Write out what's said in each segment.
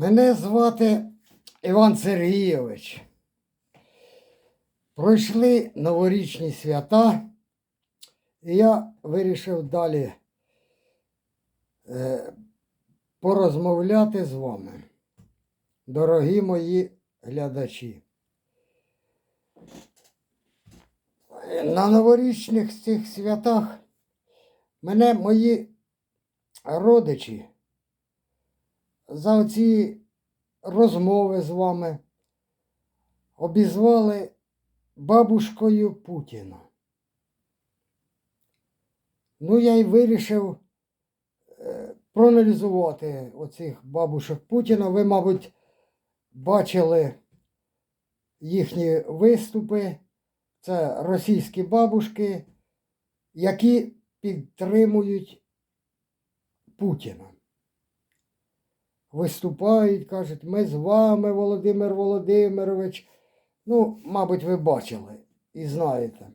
Мене звати Іван Сергійович. Пройшли новорічні свята, і я вирішив далі е, порозмовляти з вами, дорогі мої глядачі. На новорічних цих святах мене мої родичі за оці розмови з вами обізвали бабушкою Путіна. Ну, я й вирішив е, проаналізувати оцих бабушок Путіна. Ви, мабуть, бачили їхні виступи. Це російські бабушки, які підтримують Путіна виступають, кажуть, ми з вами, Володимир Володимирович. Ну, мабуть, ви бачили і знаєте.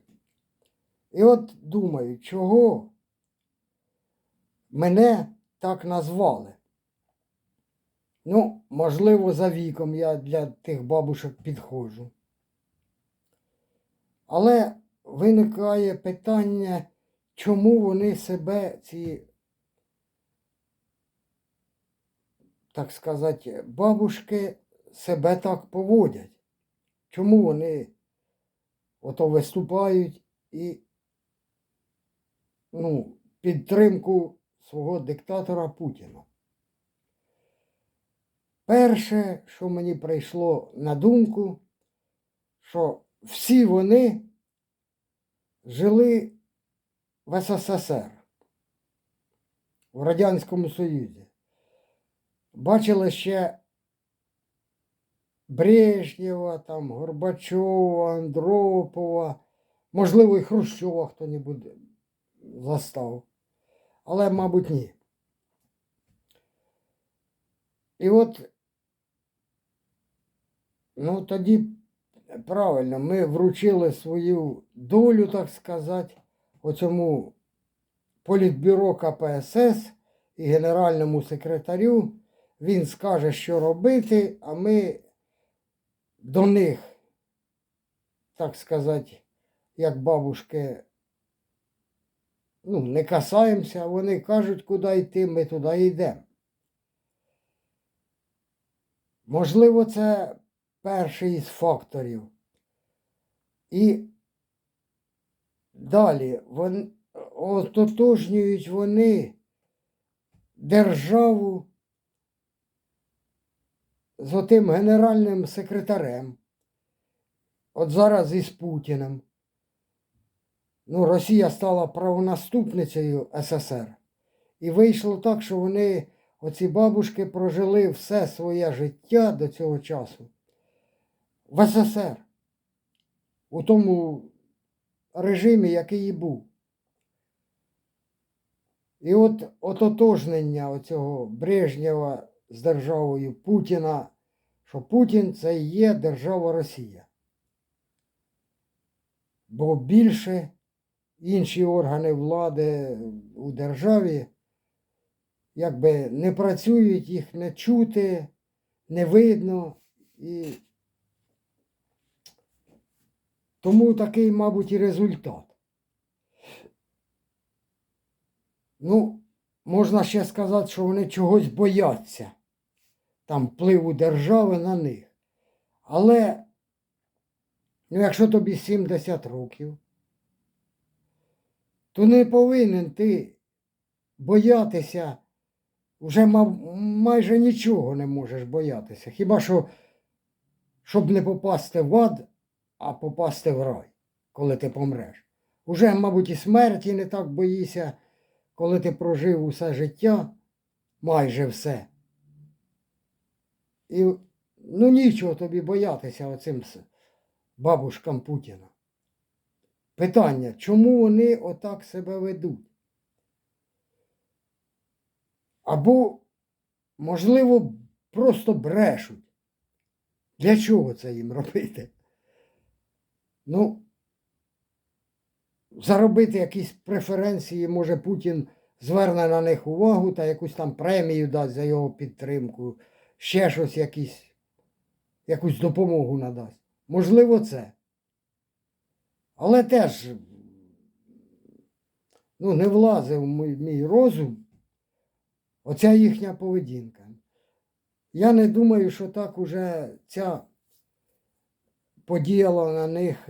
І от думаю, чого мене так назвали. Ну, можливо, за віком я для тих бабушок підходжу. Але виникає питання, чому вони себе, ці так сказати, бабушки себе так поводять. Чому вони ото виступають і ну, підтримку свого диктатора Путіна? Перше, що мені прийшло на думку, що всі вони жили в СССР, в Радянському Союзі. Бачили ще Брежнєва, там, Горбачова, Андропова, можливо, і Хрущова хто-небудь застав. Але, мабуть, ні. І от, ну тоді правильно, ми вручили свою долю, так сказати, оцьому політбюро КПСС і генеральному секретарю. Він скаже, що робити, а ми до них, так сказати, як бабушки, ну, не касаємося, вони кажуть, куди йти, ми туди йдемо. Можливо, це перший із факторів. І далі вон, ототожнюють вони державу з отим генеральним секретарем, от зараз із Путіним. Ну, Росія стала правонаступницею СССР. І вийшло так, що вони, оці бабушки, прожили все своє життя до цього часу в СССР, у тому режимі, який і був. І от ототожнення оцього Брежнєва з державою Путіна, що Путін це і є держава Росія. Бо більше інші органи влади у державі якби не працюють, їх не чути, не видно. І тому такий, мабуть, і результат. Ну, можна ще сказати, що вони чогось бояться, там впливу держави на них. Але, ну, якщо тобі 70 років, то не повинен ти боятися, вже майже нічого не можеш боятися. Хіба що, щоб не попасти в ад, а попасти в рай, коли ти помреш. Уже, мабуть, і смерті не так боїшся коли ти прожив усе життя, майже все. І ну нічого тобі боятися оцим бабушкам Путіна. Питання, чому вони отак себе ведуть? Або, можливо, просто брешуть. Для чого це їм робити? Ну, заробити якісь преференції, може Путін зверне на них увагу та якусь там премію дасть за його підтримку. ще щось якісь, якусь допомогу надасть. Можливо, це. Але теж ну, не влазив мій, розум оця їхня поведінка. Я не думаю, що так уже ця подіяла на них,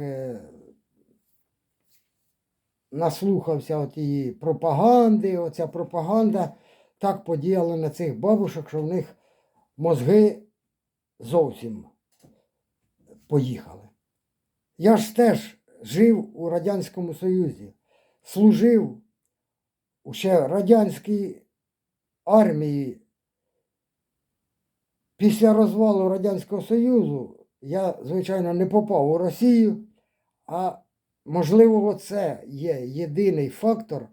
наслухався тієї пропаганди, оця пропаганда так подіяла на цих бабушок, що в них мозги зовсім поїхали. Я ж теж жив у Радянському Союзі, служив у ще радянській армії. Після розвалу Радянського Союзу я, звичайно, не попав у Росію, а можливо, це є єдиний фактор,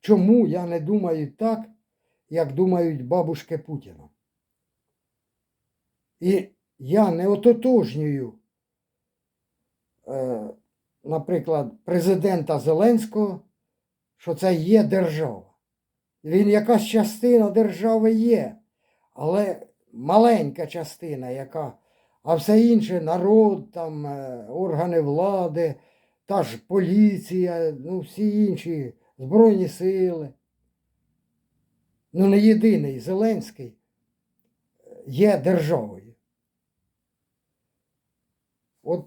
чому я не думаю так, як думають бабушки Путіна. І я не ототожнюю, е, наприклад, президента Зеленського, що це є держава. Він якась частина держави є, але маленька частина, яка, а все інше народ, там, е, органи влади, та ж поліція, ну всі інші Збройні сили. Ну, не єдиний Зеленський є державою. От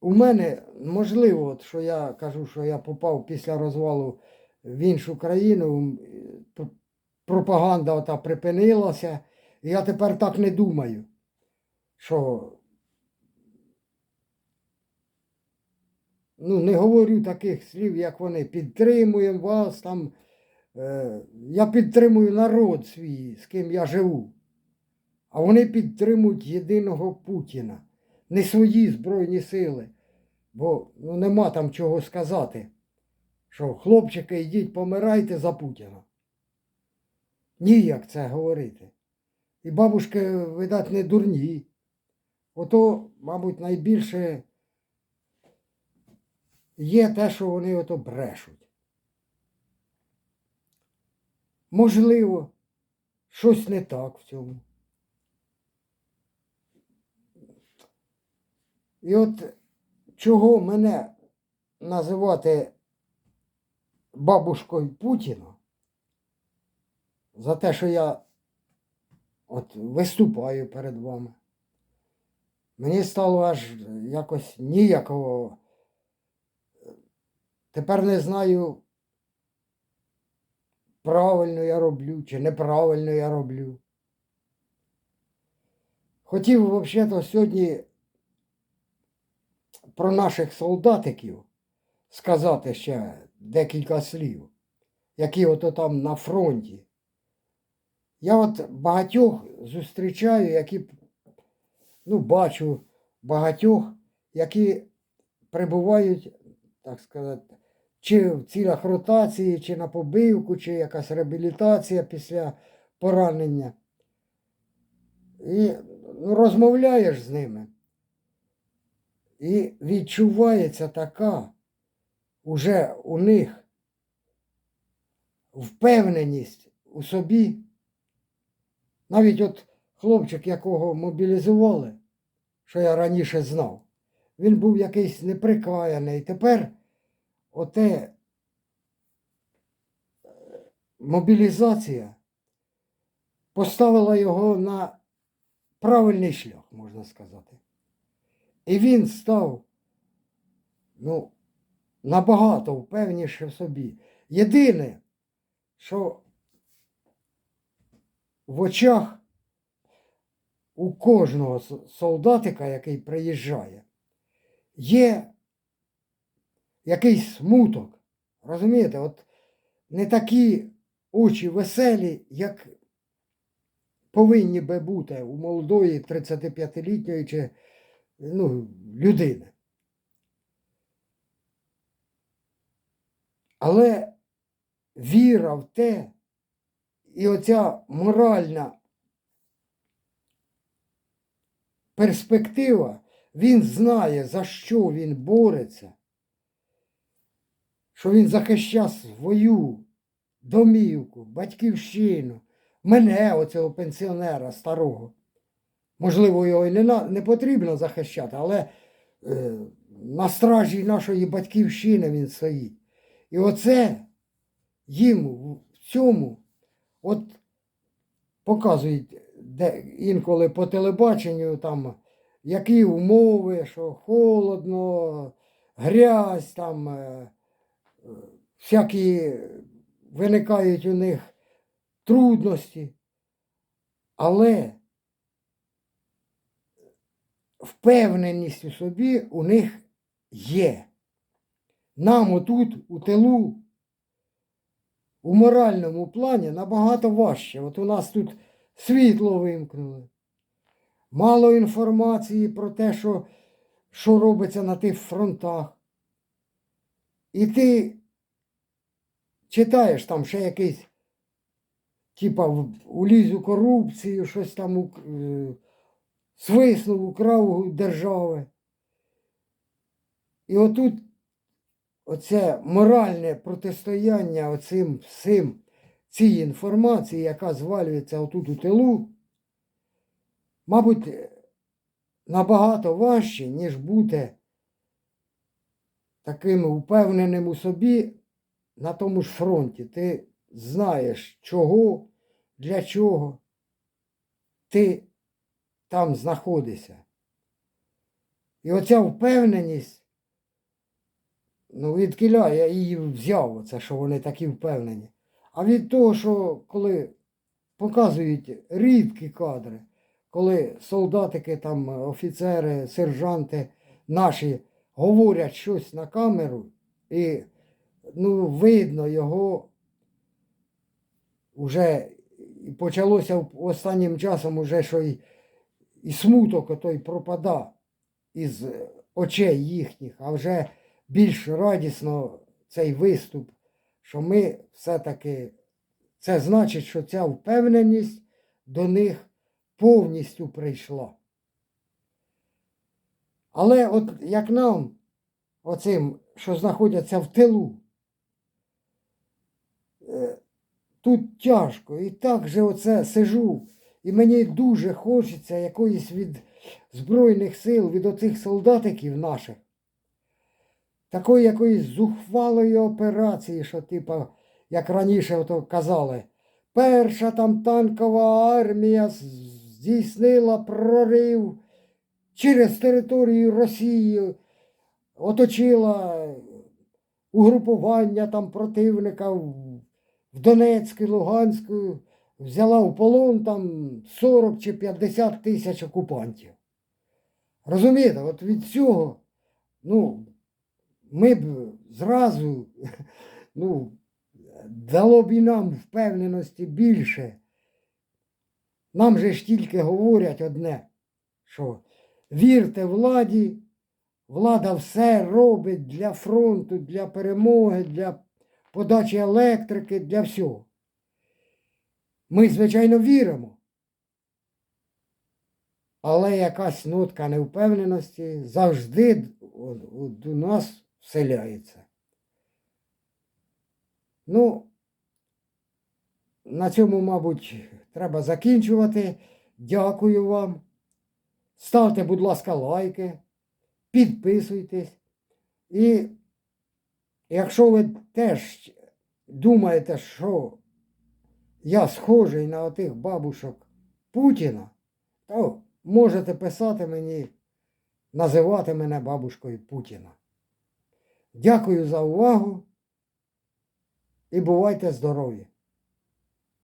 у мене можливо, от, що я кажу, що я попав після розвалу в іншу країну, пропаганда ота припинилася. І я тепер так не думаю, що ну, не говорю таких слів, як вони. Підтримуємо вас там. Е, я підтримую народ свій, з ким я живу. А вони підтримують єдиного Путіна, не свої Збройні сили. Бо ну, нема там чого сказати, що хлопчики, йдіть, помирайте за Путіна. Ніяк це говорити. І бабушки, видать, не дурні. Ото, мабуть, найбільше є те, що вони ото брешуть. Можливо, щось не так в цьому. І от чого мене називати бабушкою Путіна за те, що я от виступаю перед вами. Мені стало аж якось ніяково. Тепер не знаю, правильно я роблю чи неправильно я роблю. Хотів взагалі сьогодні про наших солдатиків сказати ще декілька слів, які ото там на фронті. Я от багатьох зустрічаю, які, ну, бачу багатьох, які прибувають, так сказати, чи в цілях ротації, чи на побивку, чи якась реабілітація після поранення. І ну, розмовляєш з ними. І відчувається така уже у них впевненість у собі. Навіть от хлопчик, якого мобілізували, що я раніше знав, він був якийсь неприкаяний. Тепер оте е, мобілізація поставила його на правильний шлях, можна сказати. І він став ну, набагато впевніше в собі. Єдине, що в очах у кожного солдатика, який приїжджає, є якийсь смуток. Розумієте, от не такі очі веселі, як повинні би бути у молодої 35-літньої чи ну, людини. Але віра в те, і оця моральна перспектива, він знає, за що він бореться, що він захищає свою домівку, батьківщину, мене, оцього пенсіонера старого. Можливо, його і не, не потрібно захищати, але е, на стражі нашої батьківщини він стоїть. І оце їм в цьому, от показують де, інколи по телебаченню, там, які умови, що холодно, грязь, там, е, всякі виникають у них трудності. Але впевненість у собі у них є. Нам отут, у тилу, у моральному плані набагато важче. От у нас тут світло вимкнули. Мало інформації про те, що, що робиться на тих фронтах. І ти читаєш там ще якийсь, типа, уліз у корупцію, щось там у- е, свиснув, украв держави. І отут оце моральне протистояння оцим всім, цій інформації, яка звалюється отут у тилу, мабуть, набагато важче, ніж бути таким упевненим у собі на тому ж фронті. Ти знаєш, чого, для чого ти там знаходишся. І оця впевненість, ну, від кіля я її взяв, оце, що вони такі впевнені. А від того, що коли показують рідкі кадри, коли солдатики, там, офіцери, сержанти наші говорять щось на камеру, і ну, видно його вже почалося останнім часом уже, що і, і смуток той пропада із очей їхніх, а вже більш радісно цей виступ, що ми все-таки, це значить, що ця впевненість до них повністю прийшла. Але от як нам, оцим, що знаходяться в тилу, е, тут тяжко. І так же оце сижу. І мені дуже хочеться якоїсь від Збройних сил, від оцих солдатиків наших, такої якоїсь зухвалої операції, що, типа, як раніше ото казали, перша там танкова армія здійснила прорив через територію Росії, оточила угрупування там противника в Донецьку, Луганську, взяла в полон там 40 чи 50 тисяч окупантів. Розумієте, от від цього, ну, ми б зразу, ну, дало б і нам впевненості більше. Нам же ж тільки говорять одне, що вірте владі, влада все робить для фронту, для перемоги, для подачі електрики, для всього. Ми, звичайно, віримо. Але якась нотка невпевненості завжди у нас вселяється. Ну, на цьому, мабуть, треба закінчувати. Дякую вам. Ставте, будь ласка, лайки, підписуйтесь. І якщо ви теж думаєте, що я схожий на отих бабушок Путіна, то можете писати мені, називати мене бабушкою Путіна. Дякую за увагу і бувайте здорові!